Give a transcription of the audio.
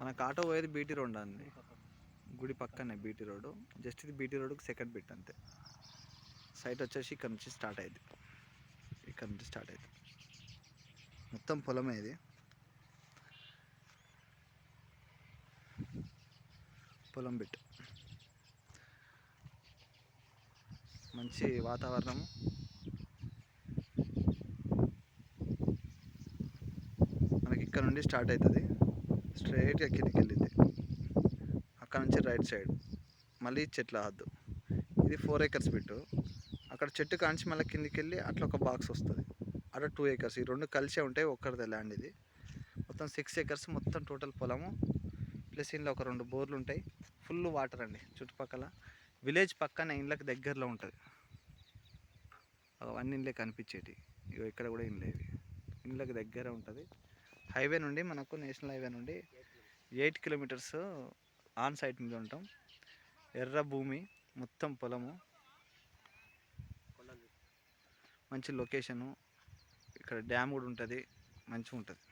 మనకు ఆటో పోయేది BT road అండి. గుడి పక్కనే బీటీ రోడ్ జస్ట్ ఇది బీటీ రోడ్కి సెకండ్ బిట్ అంతే. సైట్ వచ్చేసి ఇక్కడ నుంచి స్టార్ట్ అయింది ఇక్కడ నుంచి స్టార్ట్ అయింది మొత్తం పొలమే ఇది. పొలం బిట్. మంచి వాతావరణము మనకి ఇక్కడ నుండి స్టార్ట్ అవుతుంది. స్ట్రైట్గా కిందికి వెళ్ళింది అక్కడ నుంచి రైట్ సైడ్. మళ్ళీ చెట్ల హద్దు ఇది ఫోర్ ఏకర్స్ బిట్టు. అక్కడ చెట్టు కాంచి మళ్ళీ కిందికి వెళ్ళి అట్లా ఒక బాక్స్ వస్తుంది. అక్కడ టూ ఏకర్స్. ఈ రెండు కలిసే ఉంటాయి ఒక్కరిదే ల్యాండ్ ఇది. మొత్తం సిక్స్ ఏకర్స్ మొత్తం టోటల్ పొలము. ప్లస్ ఇందులో ఒక రెండు బోర్లు ఉంటాయి. ఫుల్ వాటర్ అండి. చుట్టుపక్కల విలేజ్ పక్కన ఇండ్లకు దగ్గరలో ఉంటుంది. అవన్నీ ఇండ్లే కనిపించేటి. ఇగో ఇక్కడ కూడా ఇండ్లేవి ఇండ్లకు దగ్గర ఉంటుంది. హైవే నుండి మనకు నేషనల్ హైవే నుండి ఎయిట్ కిలోమీటర్స్ ఆన్ సైట్ మీద ఉంటాం. ఎర్ర భూమి మొత్తం పొలము. మంచి లొకేషను. ఇక్కడ డ్యామ్ కూడా ఉంటుంది. మంచిగా ఉంటుంది